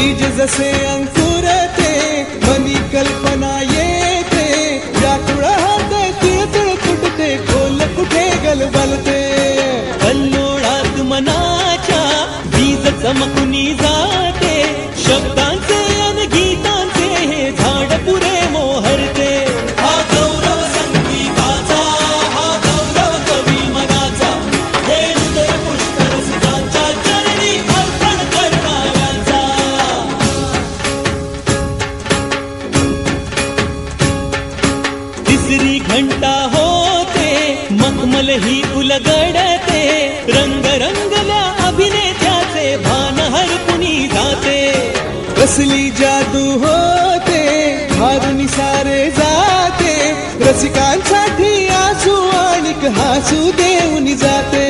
बीज जसे अंकुरते मनी कल्पना येते या हात तिळतिळ फुटते खोल कुठे गलबलते कल्लोळात मनाच्या बीज चमकुनी जाते शब्दा घंटा होते मखमल ही उलगडते रंग रंगल्या अभिनेत्याचे भान हरपुनी जाते. कसली जादू होते हारून सारे जाते रसिकांसाठी आसू आणि हासू देऊन जाते.